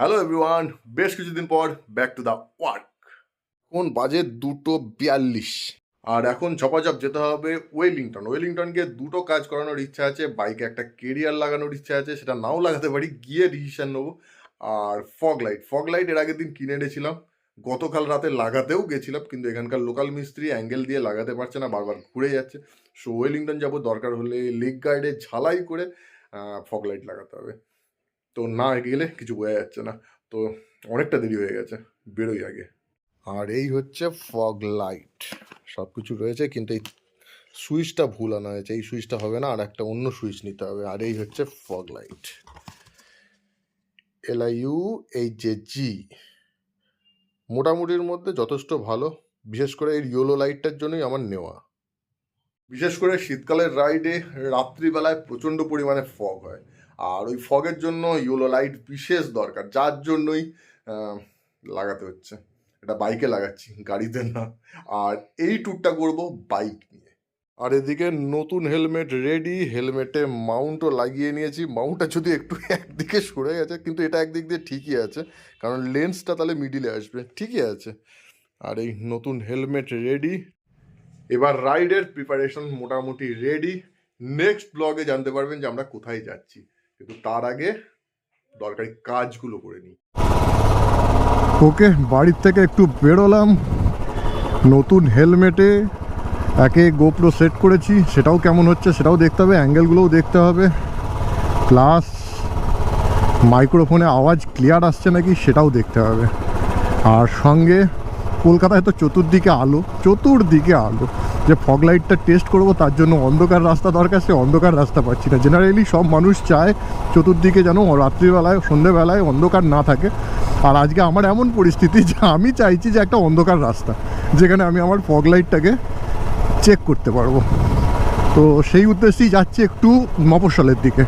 Hello everyone বেশ কিছুদিন পর ব্যাক টু দ্য ওয়ার্ক কোন বাজে দুটো বিয়াল্লিশ? আর এখন ঝপাঝপ যেতে হবে ওয়েলিংটন ওয়েলিংটনকে দুটো কাজ করানোর ইচ্ছা আছে বাইকে একটা কেরিয়ার লাগানোর ইচ্ছা আছে, সেটা নাও লাগাতে পারি, গিয়ে ডিসিশন নেব। আর ফগ লাইট ফগ লাইটের আগের দিন কিনে এনেছিলাম। গতকাল রাতে লাগাতেও গেছিলাম, কিন্তু এখানকার লোকাল মিস্ত্রি অ্যাঙ্গেল দিয়ে লাগাতে পারছে না, বারবার ঘুরে যাচ্ছে। সো ওয়েলিংটন যাব দরকার হলে লেগ গার্ডে ঝালাই করে ফগ লাইট লাগাতে হবে। তো না গেলে কিছু বোঝা যাচ্ছে না। তো অনেকটা দেরি হয়ে গেছে, বেরোই আগে। আর এই হচ্ছে ফগ লাইট সব কিছু রয়েছে কিন্তু এই সুইচটা ভুল আনা হয়েছে। এই সুইচটা হবে না, আর একটা অন্য সুইচ নিতে হবে। আর এই হচ্ছে fog light L I U H J G মোটামুটির মধ্যে যথেষ্ট ভালো। বিশেষ করে এই ইয়োলো লাইটটার জন্যই আমার নেওয়া। বিশেষ করে শীতকালের রাইডে রাত্রিবেলায় প্রচণ্ড পরিমাণে ফগ হয়। আর ওই ফগের জন্য ইউলো লাইট বিশেষ দরকার, যার জন্যই লাগাতে হচ্ছে। এটা বাইকে লাগাচ্ছি, গাড়িতে না। আর এই ট্যুরটা করব বাইক নিয়ে। আর এদিকে নতুন হেলমেট রেডি হেলমেটে মাউন্টও লাগিয়ে নিয়েছি। মাউন্টটা যদি একটু একদিকে সরে গেছে, কিন্তু এটা একদিক দিয়ে ঠিকই আছে। কারণ লেন্সটা তাহলে মিডিলে আসবে, ঠিকই আছে। আর এই নতুন হেলমেট রেডি এবার রাইডের প্রিপারেশন মোটামুটি রেডি নেক্সট ব্লগে জানতে পারবেন যে আমরা কোথায় যাচ্ছি। কিন্তু তার আগে দরকারি কাজগুলো করে নিই। ওকে, বাড়ির থেকে একটু বেরোলাম। নতুন হেলমেটে একে গোপ্রো সেট করেছি। সেটাও কেমন হচ্ছে সেটাও দেখতে হবে, অ্যাঙ্গেলগুলোও দেখতে হবে। প্লাস মাইক্রোফোনে আওয়াজ ক্লিয়ার আসছে নাকি সেটাও দেখতে হবে। আর সঙ্গে কলকাতায় তো চতুর্দিকে আলো চতুর্দিকে আলো। যে ফগ লাইটটা টেস্ট করব তার জন্য অন্ধকার রাস্তা দরকার, সে অন্ধকার রাস্তা পাচ্ছি না। জেনারেলি সব মানুষ চায় চতুর্দিকে যেন রাত্রিবেলায়, সন্ধেবেলায় অন্ধকার না থাকে। আর আজকে আমার এমন পরিস্থিতি যে আমি চাইছি যে একটা অন্ধকার রাস্তা, যেখানে আমি আমার ফগ লাইটটাকে চেক করতে পারব। তো সেই উদ্দেশ্যেই যাচ্ছি একটু মফস্বলের দিকে।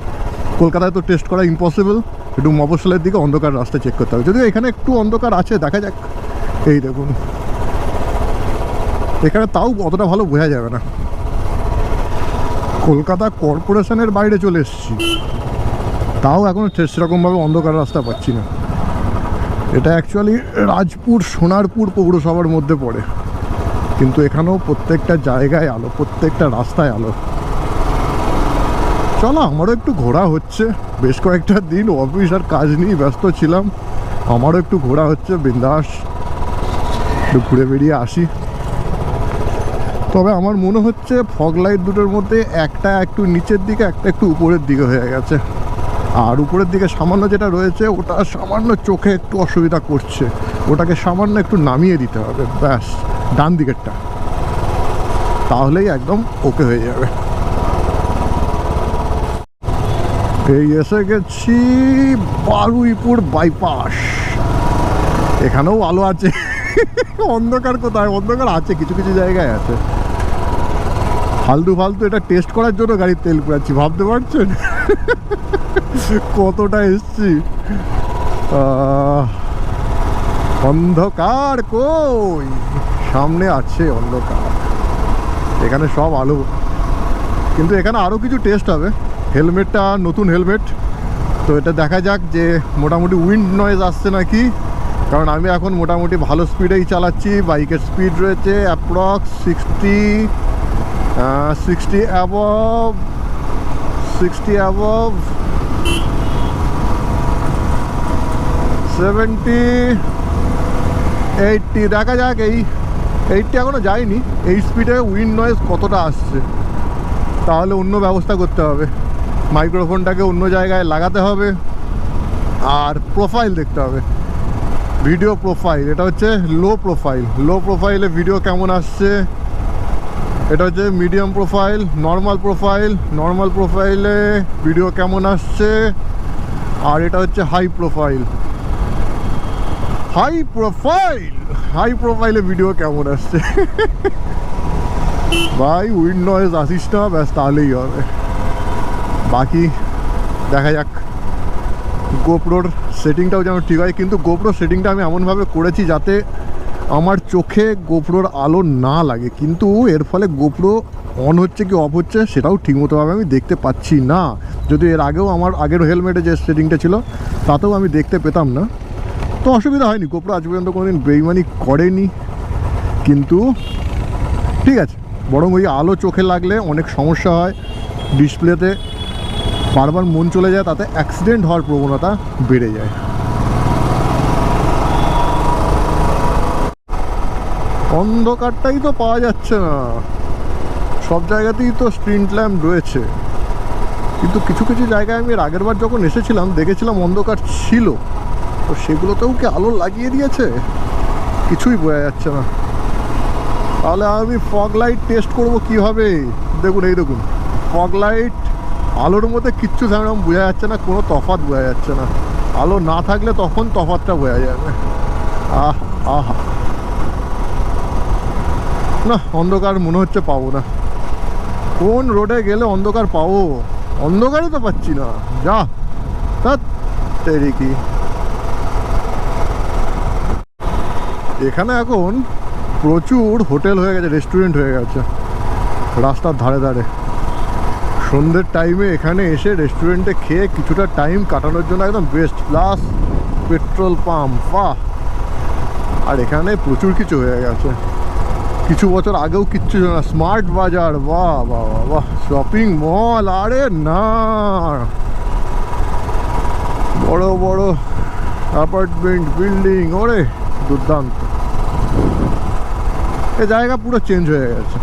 কলকাতায় তো টেস্ট করা ইম্পসিবল একটু মফস্বলের দিকে অন্ধকার রাস্তা চেক করতে হবে। যদিও এখানে একটু অন্ধকার আছে, দেখা যাক। এই দেখুন। এখানে তাও অতটা ভালো বোঝা যাবে না। কলকাতা কর্পোরেশনের বাইরে চলে এসেছি। তাও এখন সেরকমভাবে অন্ধকার রাস্তা পাচ্ছি না। এটা অ্যাকচুয়ালি রাজপুর, সোনারপুর পৌরসভার মধ্যে পড়ে। কিন্তু এখানেও প্রত্যেকটা জায়গায় আলো, প্রত্যেকটা রাস্তায় আলো। চলো, আমারও একটু ঘোরা হচ্ছে। বেশ কয়েকটা দিন অফিস আর কাজ নিয়ে ব্যস্ত ছিলাম। আমারও একটু ঘোরা হচ্ছে, বিন্দাস। একটু ঘুরে বেরিয়ে আসি। তবে আমার মনে হচ্ছে ফগ লাইট দুটোর মধ্যে একটা একটু নিচের দিকে, একটা একটু উপরের দিকে হয়ে গেছে। আর উপরের দিকে সামান্য যেটা রয়েছে, ওটা সামান্য চোখে একটু অসুবিধা করছে। ওটাকে সামান্য একটু নামিয়ে দিতে হবে, ব্যাস, ডান দিকেরটা। তাহলেই একদম ওকে হয়ে যাবে। এই এসে গেছি বারুইপুর বাইপাস এখানেও আলো আছে। অন্ধকার কোথায়? অন্ধকার আছে, কিছু কিছু জায়গায় আছে। ফালতু ফালতু এটা টেস্ট করার জন্য গাড়ির তেল পুরাচ্ছি ভাবতে পারছেন? কতটা এসছি? অন্ধকার কই? সামনে আছে অন্ধকার। এখানে সব আলো। কিন্তু এখানে আরও কিছু টেস্ট হবে। হেলমেটটা, নতুন হেলমেট। তো এটা দেখা যাক যে মোটামুটি উইন্ড নয়েজ আসছে নাকি। কারণ আমি এখন মোটামুটি ভালো স্পিডেই চালাচ্ছি। বাইকের স্পিড রয়েছে approx sixty sixty above sixty above seventy eighty দেখা যাক এই এইটটি এখনও যায়নি। এই স্পিডে উইন্ড নয়েজ কতটা আসছে? তাহলে অন্য ব্যবস্থা করতে হবে। মাইক্রোফোনটাকে অন্য জায়গায় লাগাতে হবে। আর প্রোফাইল দেখতে হবে। ভিডিও প্রোফাইল এটা হচ্ছে লো প্রোফাইল লো প্রোফাইলে ভিডিও কেমন আসছে? এটা হচ্ছে medium profile normal profile normal প্রোফাইলে ভিডিও কেমন আসছে? আর এটা হচ্ছে high profile high profile high প্রোফাইলে ভিডিও কেমন আসছে? ভাই উইন্ড নয়েজ আসিস না, ব্যাস তাহলেই হবে। বাকি, দেখা যাক। গোপ্রোর সেটিংটাও যেন ঠিক হয়, কিন্তু গোপ্রো সেটিংটা আমি এমনভাবে করেছি যাতে আমার চোখে গোপ্রোর আলো না লাগে, কিন্তু এর ফলে গোপ্রো অন হচ্ছে কি অফ হচ্ছে সেটাও ঠিকমতোভাবে আমি দেখতে পাচ্ছি না। যদি এর আগেও আমার আগের হেলমেটে যে সেটিংটা ছিল, তাতেও আমি দেখতে পেতাম না। তো অসুবিধা হয়নি, গোপ্রো আজ পর্যন্ত কোনোদিন বেইমানি করেনি। কিন্তু ঠিক আছে, বরং ওই আলো চোখে লাগলে অনেক সমস্যা হয়। ডিসপ্লেতে বারবার মন চলে যায়, তাতে অ্যাক্সিডেন্ট হওয়ার প্রবণতা বেড়ে যায়। অন্ধকারটাই তো পাওয়া যাচ্ছে না। সব জায়গাতেই তো স্ক্রিন ল্যাম্প রয়েছে। কিন্তু কিছু কিছু জায়গায় আমি আগের বার যখন এসেছিলাম, দেখেছিলাম অন্ধকার ছিল। তো সেগুলোতেও কি আলো লাগিয়ে দিয়েছে? কিছুই বোঝা যাচ্ছে না। তাহলে আমি ফগ লাইট টেস্ট করব কীভাবে? দেখুন, এই দেখুন। ফগ লাইট, আলোর মধ্যে কিচ্ছু সেরকম বোঝা যাচ্ছে না, কোনো তফাৎ বোঝা যাচ্ছে না। আলো না থাকলে তখন তফাৎটা বোঝা যাবে। আহ, আহা। না, অন্ধকার মনে হচ্ছে পাবো না। কোন রোডে গেলে অন্ধকার পাবো? অন্ধকারই তো পাচ্ছি না। যা, তা কি? এখানে এখন প্রচুর হোটেল হয়ে গেছে, রেস্টুরেন্ট হয়ে গেছে, রাস্তার ধারে ধারে। সন্ধ্যের টাইমে এখানে এসে রেস্টুরেন্টে খেয়ে কিছুটা টাইম কাটানোর জন্য একদম বেস্ট প্লাস পেট্রোল পাম্প বাহ! আর এখানে প্রচুর কিছু হয়ে গেছে। কিছু বছর আগেও কিচ্ছু ছিল না। স্মার্ট বাজার, বাহ বাহ বাহ শপিং মল আরে না। বড় বড় অ্যাপার্টমেন্ট বিল্ডিং ওরে, দুর্দান্ত। এ জায়গা পুরো চেঞ্জ হয়ে গেছে।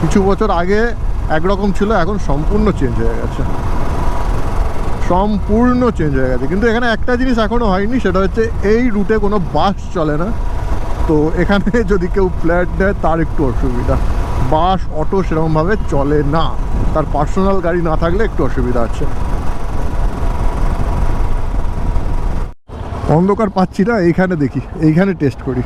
কিছু বছর আগে একরকম ছিল, এখন সম্পূর্ণ চেঞ্জ হয়ে গেছে। সম্পূর্ণ চেঞ্জ হয়ে গেছে। কিন্তু এখানে একটা জিনিস এখনও হয়নি, সেটা হচ্ছে এই রুটে কোনো বাস চলে না। তো এখানে যদি কেউ ফ্ল্যাট দেয় তার একটু অসুবিধা। বাস, অটো সেরকমভাবে চলে না। তার পার্সোনাল গাড়ি না থাকলে একটু অসুবিধা আছে। অন্ধকার পাচ্ছি না, এইখানে দেখি। এইখানে টেস্ট করি।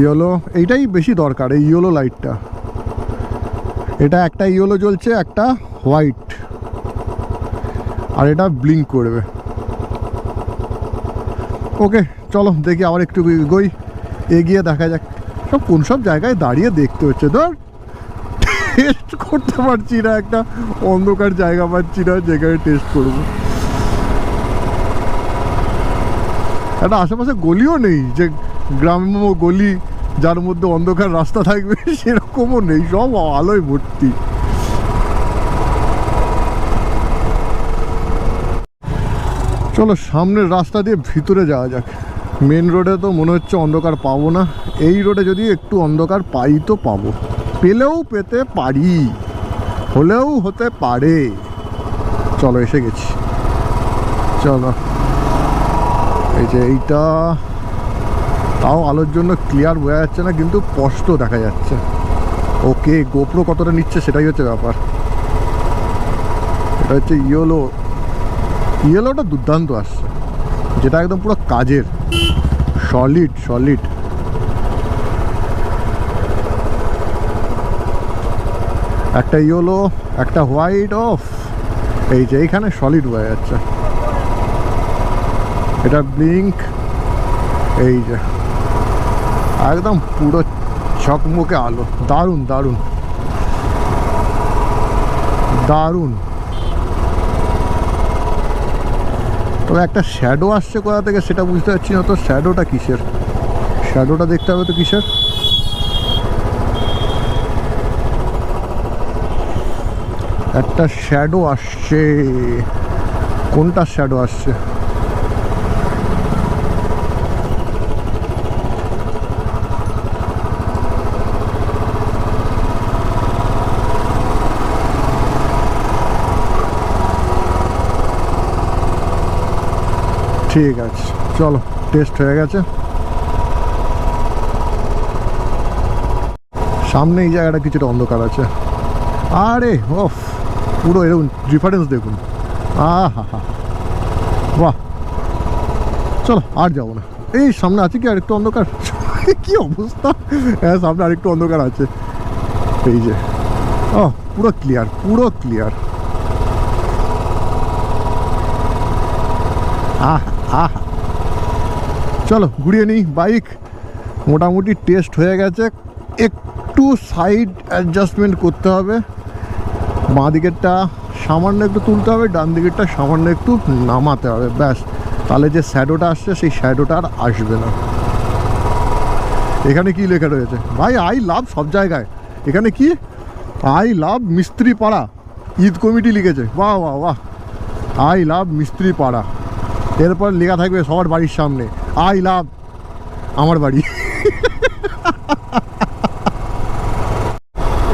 ইয়েলো, এইটাই বেশি দরকার, এই ইয়েলো লাইটটা এটা একটা ইয়েলো জ্বলছে, একটা হোয়াইট আর এটা ব্লিঙ্ক করবে ওকে চলো, দেখি আবার একটু এগোই। এগিয়ে দেখা যাক, সব কোন সব জায়গায় দাঁড়িয়ে দেখতে হচ্ছে? ধর টেস্ট করতে পারছি না, একটা অন্ধকার জায়গা পাচ্ছি না, যেখানে টেস্ট করব। একটা আশেপাশে গলিও নেই, যে গ্রাম্য গলি, যার মধ্যে অন্ধকার রাস্তা থাকবে, সেরকমও নেই, সব আলোয় ভর্তি। চলো সামনের রাস্তা দিয়ে ভিতরে যাওয়া যাক। মেন রোডে তো মনে হচ্ছে অন্ধকার পাবো না। এই রোডে যদি একটু অন্ধকার পাই তো পাবো। পেলেও পেতে পারি, হলেও হতে পারে। চলো এসে গেছি। চলো। এই যে এইটা, তাও আলোর জন্য ক্লিয়ার বোঝা যাচ্ছে না, কিন্তু স্পষ্ট দেখা যাচ্ছে। ওকে গোপ্রো কতটা নিচ্ছে সেটাই হচ্ছে ব্যাপার। এটা হচ্ছে ইয়েলো ইয়েলোটা দুর্দান্ত আসছে। যেটা একদম পুরো কাজের। সলিড সলিড একটা ইয়েলো একটা হোয়াইট অফ এই যে এইখানে সলিড হয়ে যাচ্ছে। এটা ব্লিঙ্ক এই যে। একদম পুরো ঝকমকে আলো। দারুণ দারুণ। দারুণ। তবে একটা শ্যাডো আসছে কোথা থেকে সেটা বুঝতে পারছি না, তো শ্যাডোটা কিসের? শ্যাডোটা দেখতে হবে তো কিসের? একটা শ্যাডো আসছে। কোনটা শ্যাডো আসছে? ঠিক আছে, চলো টেস্ট হয়ে গেছে। সামনে এই জায়গাটা কিছুটা অন্ধকার আছে। আরে, ওফ, পুরো এরকম ডিফারেন্স দেখুন। আহা হা চলো, আর যাব না। এই, সামনে আছে কি আরেকটু অন্ধকার? কি অবস্থা? হ্যাঁ সামনে আরেকটু অন্ধকার আছে। এই যে ও পুরো ক্লিয়ার পুরো ক্লিয়ার আহ চলো, ঘুরিয়ে নিই। বাইক মোটামুটি টেস্ট হয়ে গেছে। একটু সাইড অ্যাডজাস্টমেন্ট করতে হবে। বাঁ দিকেরটা সামান্য একটু তুলতে হবে, ডান দিকেরটা সামান্য একটু নামাতে হবে, ব্যাস। তাহলে যে শ্যাডোটা আসছে, সেই শ্যাডোটা আর আসবে না। এখানে কি লেখা রয়েছে? ভাই, আই লাভ সব জায়গায়। এখানে কি? আই লাভ মিস্ত্রি পাড়া ঈদ কমিটি লিখেছে। বাহ বাহ বাহ। আই লাভ মিস্ত্রি পাড়া এরপর লেখা থাকবে সবার বাড়ির সামনে। আই লাভ আমার বাড়ি।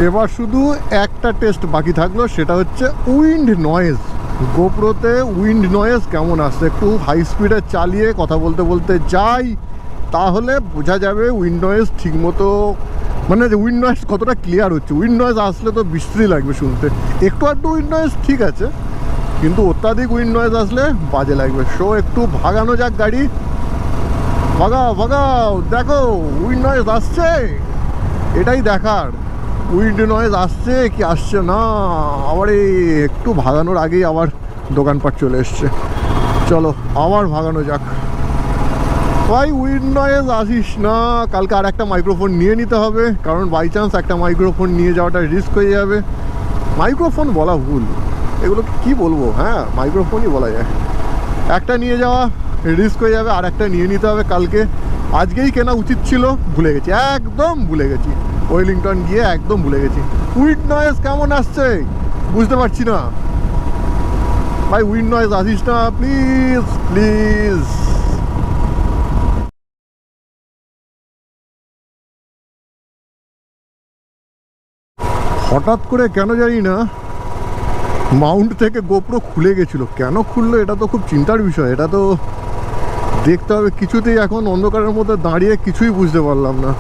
এবার শুধু একটা টেস্ট বাকি থাকল, সেটা হচ্ছে উইন্ড নয়েজ। গোপ্রোতে উইন্ড নয়েজ কেমন আসছে? একটু হাই স্পিডে চালিয়ে কথা বলতে বলতে যাই, তাহলে বোঝা যাবে উইন্ড নয়েজ ঠিকমতো মানে যে উইন্ড নয়েজ কতটা ক্লিয়ার হচ্ছে। উইন্ড নয়েজ আসলে তো বিশ্রী লাগবে শুনতে। একটু আধটু উইন্ড নয়েজ ঠিক আছে কিন্তু অত্যাধিক উইন্ড নয়েজ আসলে বাজে লাগবে। সো একটু ভাগানো যাক গাড়ি। ভাগাও ভাগাও। দেখো উইন্ড নয়েজ আসছে। এটাই দেখার। উইন্ড নয়েজ আসছে কি আসছে না? আবার এই একটু ভাগানোর আগেই আবার দোকানপাট চলে এসছে। চলো, আবার ভাগানো যাক। ভাই উইন্ড নয়েজ আসিস না। কালকে আর একটা মাইক্রোফোন নিয়ে নিতে হবে। কারণ বাই চান্স একটা মাইক্রোফোন নিয়ে যাওয়াটা রিস্ক হয়ে যাবে। মাইক্রোফোন বলা ভুল। এগুলো কি বলব? হ্যাঁ মাইক্রোফোনই বলা যায়। একটা নিয়ে যাওয়া রিস্ক হয়ে যাবে, আর একটা নিয়ে নিতে হবে কালকে। আজকেই কেনা উচিত ছিল, ভুলে গেছি, একদম ভুলে গেছি। ওয়েলিংটন গিয়ে একদম ভুলে গেছি। উইড নয়েজ কেমন আসছে? বুঝতে পারছি না। ভাই উইন্ড নয়েজ আসিস না, প্লিজ প্লিজ। হঠাৎ করে কেন জানি না মাউন্ট থেকে গোপ্রো খুলে গেছিল। কেন খুললো এটা তো খুব চিন্তার বিষয়। এটা তো দেখতে হবে, কিছুতেই এখন অন্ধকারের মধ্যে দাঁড়িয়ে কিছুই বুঝতে পারলাম না।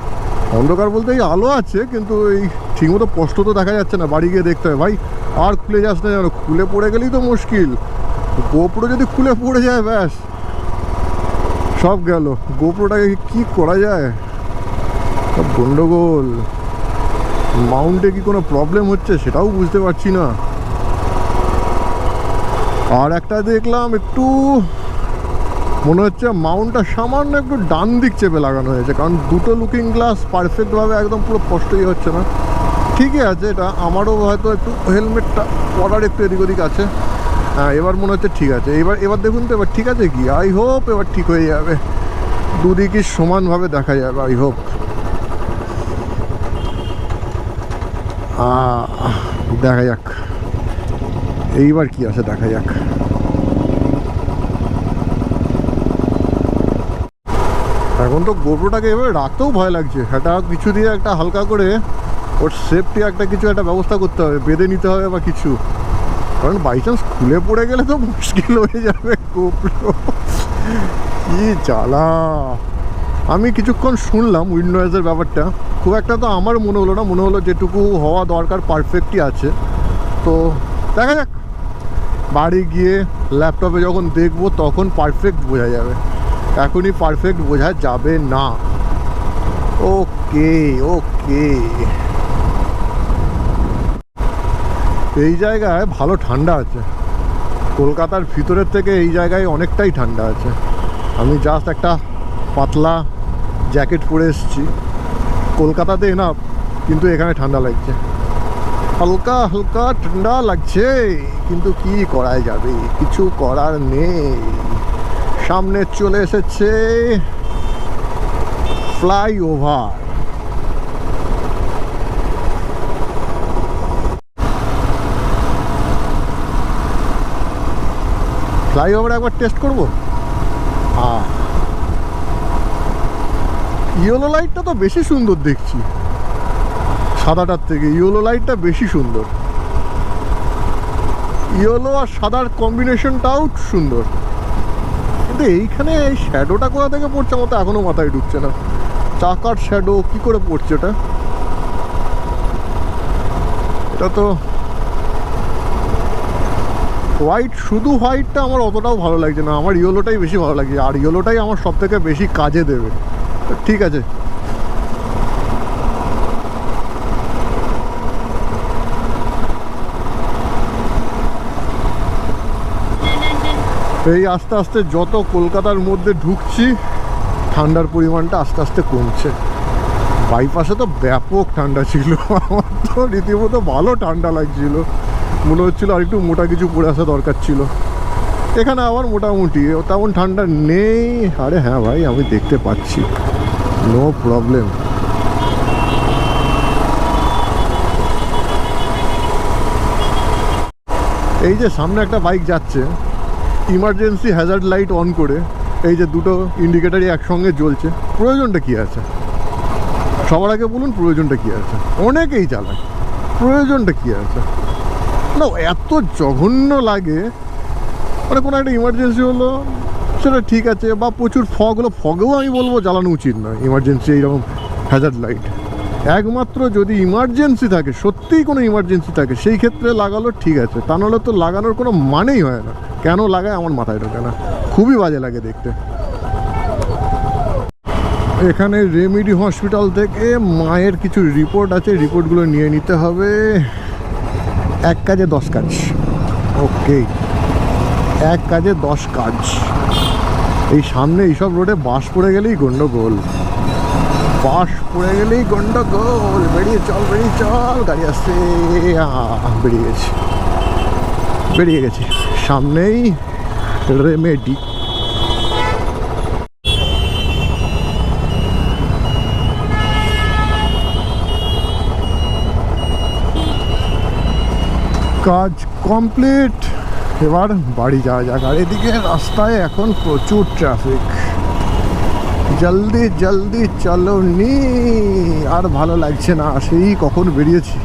অন্ধকার বলতে এই আলো আছে, কিন্তু এই ঠিকমতো স্পষ্ট তো দেখা যাচ্ছে না, বাড়ি গিয়ে দেখতে হবে। ভাই, আর খুলে যাস না যেন, খুলে পড়ে গেলেই তো মুশকিল। গোপ্রো যদি খুলে পড়ে যায়, ব্যাস। সব গেল। গোপ্রোটাকে কি করা যায়? গন্ডগোল। মাউন্টে কি কোনো প্রবলেম হচ্ছে সেটাও বুঝতে পারছি না। আর একটা দেখলাম একটু মনে হচ্ছে মাউন্টটা সামান্য একটু ডান দিক চেপে লাগানো হয়েছে, কারণ দুটো লুকিং গ্লাস পারফেক্টভাবে একদম পুরো স্পষ্টই হচ্ছে না। ঠিকই আছে এটা, আমারও হয়তো একটু হেলমেটটা পরার একটু এদিক ওদিক আছে। হ্যাঁ এবার মনে হচ্ছে ঠিক আছে। এবার এবার দেখুন তো, এবার ঠিক আছে কি? আই হোপ এবার ঠিক হয়ে যাবে। দুদিকই সমানভাবে দেখা যাবে আই হোপ দেখা যাক। এইবার কি আছে, দেখা যাক। এখন তো গোপ্রোটাকে এভাবে রাখতেও ভয় লাগছে। একটা কিছু দিয়ে একটা হালকা করে ওর সেফটি একটা কিছু, একটা ব্যবস্থা করতে হবে, বেঁধে নিতে হবে বা কিছু। কারণ বাই চান্স খুলে পড়ে গেলে তো মুশকিল হয়ে যাবে গোপ্রো কি জ্বালা। আমি কিছুক্ষণ শুনলাম উইন্ডোজের ব্যাপারটা। খুব একটা তো আমার মনে হলো না, মনে হলো যেটুকু হওয়া দরকার পারফেক্টই আছে। তো দেখা যাক বাড়ি গিয়ে ল্যাপটপে যখন দেখব, তখন পারফেক্ট বোঝা যাবে। এখনই পারফেক্ট বোঝা যাবে না। ওকে ওকে। এই জায়গায় ভালো ঠান্ডা আছে। কলকাতার ভিতরের থেকে এই জায়গায় অনেকটাই ঠান্ডা আছে। আমি জাস্ট একটা পাতলা জ্যাকেট পরে এসেছি। কলকাতাতে না, কিন্তু এখানে ঠান্ডা লাগছে। হালকা হালকা ঠান্ডা লাগছে, কিন্তু কি করা যাবে? কিছু করার নেই। সামনে চলে এসেছে ফ্লাইওভার। ফ্লাইওভার একবার টেস্ট করব? হ্যাঁ ইয়েলো লাইটটা তো বেশি সুন্দর দেখছি। সাদাটার থেকে ইয়েলো লাইটটা বেশি সুন্দর। ইয়েলো আর সাদার কম্বিনেশনটাও সুন্দর। কিন্তু এইখানে এই শ্যাডোটা কোথা থেকে পড়ছে আমার তো এখনও মাথায় ঢুকছে না। চাকার শ্যাডো কি করে পড়ছে এটা? এটা তো হোয়াইট শুধু হোয়াইটটা আমার অতটাও ভালো লাগছে না। আমার ইয়েলোটাই বেশি ভালো লাগছে আর ইয়েলোটাই আমার সব থেকে বেশি কাজে দেবে। ঠিক আছে। এই আস্তে আস্তে যত কলকাতার মধ্যে ঢুকছি, ঠান্ডার পরিমাণটা আস্তে আস্তে কমছে। বাইপাসে তো ব্যাপক ঠান্ডা ছিল, আমার তো রীতিমতো ভালো ঠান্ডা লাগছিল। মনে হচ্ছিল আর একটু মোটা কিছু পরে আসা দরকার ছিল। এখানে আবার মোটামুটি, তেমন ঠান্ডা নেই। আরে হ্যাঁ ভাই, আমি দেখতে পাচ্ছি। নো প্রবলেম এই যে সামনে একটা বাইক যাচ্ছে ইমার্জেন্সি হ্যাজার্ড লাইট অন করে এই যে দুটো ইন্ডিকেটারই একসঙ্গে জ্বলছে, প্রয়োজনটা কি আছে? সবার আগে বলুন প্রয়োজনটা কি আছে? অনেকেই চালায়, প্রয়োজনটা কি আছে? না, এত জঘন্য লাগে। মানে কোনো একটা ইমার্জেন্সি হলো, সেটা ঠিক আছে, বা প্রচুর ফগ হলো ফগেও আমি বলব জ্বালানো উচিত নয় ইমার্জেন্সি এইরকম হ্যাজার্ড লাইট একমাত্র যদি ইমার্জেন্সি থাকে, সত্যিই কোনো ইমার্জেন্সি থাকে, সেই ক্ষেত্রে লাগালো ঠিক আছে। তা নাহলে তো লাগানোর কোনো মানেই হয় না। কেন লাগায়? আমার মাথায় ঢোকে না। খুবই বাজে লাগে দেখতে। এখানে রেমিডি হসপিটাল থেকে মায়ের কিছু রিপোর্ট আছে। রিপোর্টগুলো নিয়ে নিতে হবে। এক কাজে দশ কাজ। ওকে। এক কাজে দশ কাজ। এই সামনে এইসব রোডে বাস পড়ে গেলেই গন্ডগোল। বাস পড়ে গেলেই গন্ডগোল। বেরিয়ে চল বেরিয়ে চল, গাড়ি আসছে। বেরিয়ে গেছে। বেরিয়ে গেছে। সামনেই রেমেডি। কাজ কমপ্লিট। এবার বাড়ি যাওয়া যাক। আর এদিকে রাস্তায় এখন প্রচুর ট্রাফিক। জলদি জলদি চলো নি আর ভালো লাগছে না সেই কখন বেরিয়েছি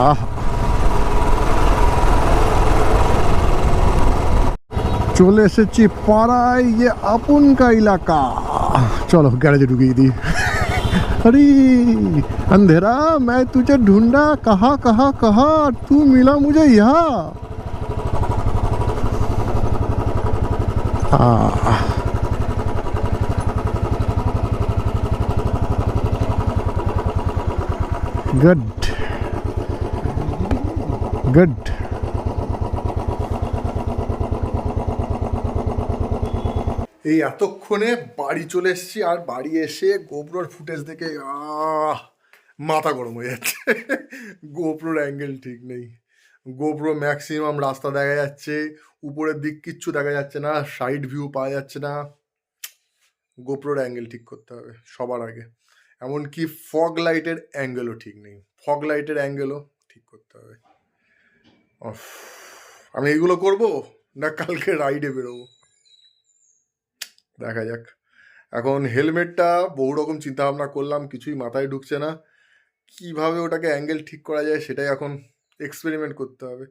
আহ চলে এসেছি পাড়ায় ये अपन का इलाका चलो গ্যারেজে ঢুকিয়ে দিই अरे अंधेरा मैं तुझे ढूंढा कहा कहा कहा तू मिला मुझे यहाँ Ah. good. Good. এই এতক্ষণে বাড়ি চলে এসছি, আর বাড়ি এসে গোপ্রোর ফুটেজ দেখে মাথা গরম হয়ে যাচ্ছে। গোপ্রোর অ্যাঙ্গেল ঠিক নেই। গোপ্রো ম্যাক্সিমাম রাস্তা দেখা যাচ্ছে, উপরের দিক কিচ্ছু দেখা যাচ্ছে না সাইড ভিউ পাওয়া যাচ্ছে না। গোপ্রোর অ্যাঙ্গেল ঠিক করতে হবে সবার আগে। এমনকি ফগ লাইটের অ্যাঙ্গেলও ঠিক নেই। ফগ লাইটের অ্যাঙ্গেলও ঠিক করতে হবে। আমি এগুলো করব না কালকে রাইডে বেরোবো? দেখা যাক। এখন হেলমেটটা বহু রকম চিন্তা ভাবনা করলাম, কিছুই মাথায় ঢুকছে না। কীভাবে ওটাকে অ্যাঙ্গেল ঠিক করা যায় সেটাই এখন এক্সপেরিমেন্ট করতে হবে।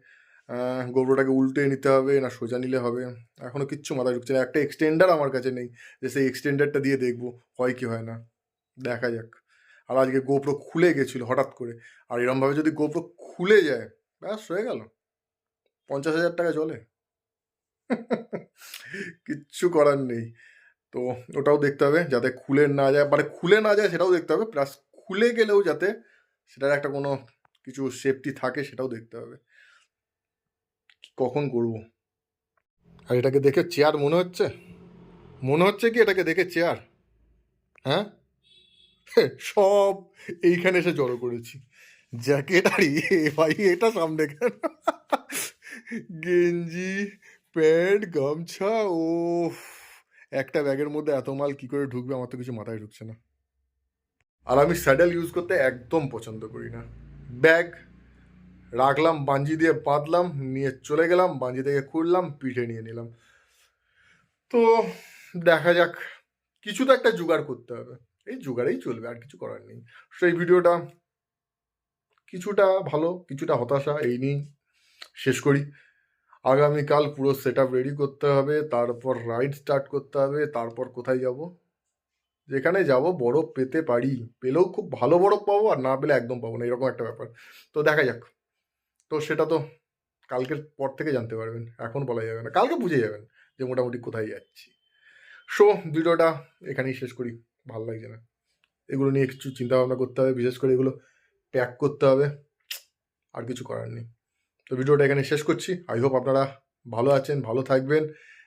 গোবরটাকে উল্টে নিতে হবে, না সোজা নিলে হবে। এখনও কিচ্ছু মাথায় ঢুকছে না। একটা এক্সটেন্ডার আমার কাছে নেই যে সেই এক্সটেন্ডারটা দিয়ে দেখব, হয় কি হয় না। দেখা যাক। আর আজকে গোপ্রো খুলে গেছিল হঠাৎ করে। আর এরমভাবে যদি গোপ্রো খুলে যায়, ব্যাস, হয়ে গেল। পঞ্চাশ হাজার টাকা চলে। কিচ্ছু করার নেই। তো ওটাও দেখতে হবে, যাতে খুলে না যায়। মানে খুলে না যায় সেটাও দেখতে হবে প্লাস খুলে গেলেও যাতে সেটার একটা কোনো কিছু সেফটি থাকে সেটাও দেখতে হবে। কখন করব? আর এটাকে দেখে চেয়ার মনে হচ্ছে? মনে হচ্ছে কি এটাকে দেখে চেয়ার হ্যাঁ? সব এইখানে এসে জড়ো করেছি। জ্যাকেট আর ইয়ে ভাই, এটা সামনে কেন? গেঞ্জি, প্যান্ট, গামছা ও একটা ব্যাগের মধ্যে এত মাল কি করে ঢুকবে? আমার তো কিছু মাথায় ঢুকছে না। আর আমি স্যাডেল ইউজ করতে একদম পছন্দ করি না। ব্যাগ রাখলাম, বাঞ্জি দিয়ে বাঁধলাম, নিয়ে চলে গেলাম, বাঞ্জি থেকে খুললাম পিঠে নিয়ে নিলাম। তো দেখা যাক, কিছু তো একটা জোগাড় করতে হবে। এই জোগাড়েই চলবে, আর কিছু করার নেই। সেই ভিডিওটা কিছুটা ভালো, কিছুটা হতাশা, এই নিয়েই শেষ করি। আগামীকাল পুরো সেট রেডি করতে হবে, তারপর রাইড স্টার্ট করতে হবে, তারপর কোথায় যাব? যেখানে যাব বরফ পেতে পারি। পেলেও খুব ভালো বরফ পাবো আর না পেলে একদম পাবো না, এরকম একটা ব্যাপার। তো দেখা যাক। তো সেটা তো কালকের পর থেকে জানতে পারবেন, এখন বলা যাবে না, কালকে বুঝে যাবেন যে মোটামুটি কোথায় যাচ্ছি। সো, ভিডিওটা এখানেই শেষ করি, ভালো লাগছে না। এগুলো নিয়ে কিছু চিন্তা ভাবনা করতে হবে, বিশেষ করে এগুলো প্যাক করতে হবে, আর কিছু করার নেই। তো ভিডিওটা এখানে শেষ করছি। আই হোপ আপনারা ভালো আছেন, ভালো থাকবেন।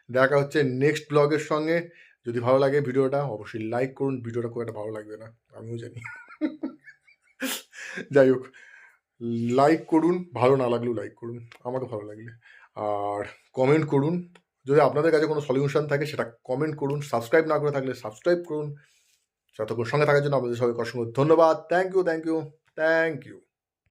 দেখা হচ্ছে নেক্সট ব্লগের সঙ্গে। যদি ভালো লাগে ভিডিওটা, অবশ্যই লাইক করুন। ভিডিওটা খুব একটা ভালো লাগবে না, আমিও জানি। যাই হোক লাইক করুন, ভালো না লাগলেও লাইক করুন আমাকে ভালো লাগলে। আর কমেন্ট করুন, যদি আপনাদের কাছে কোনো সলিউশন থাকে, সেটা কমেন্ট করুন সাবস্ক্রাইব না করে থাকলে সাবস্ক্রাইব করুন। যতক্ষণ সঙ্গে থাকার জন্য আপনাদের সবাইকে অসংখ্য ধন্যবাদ। Thank you thank you thank you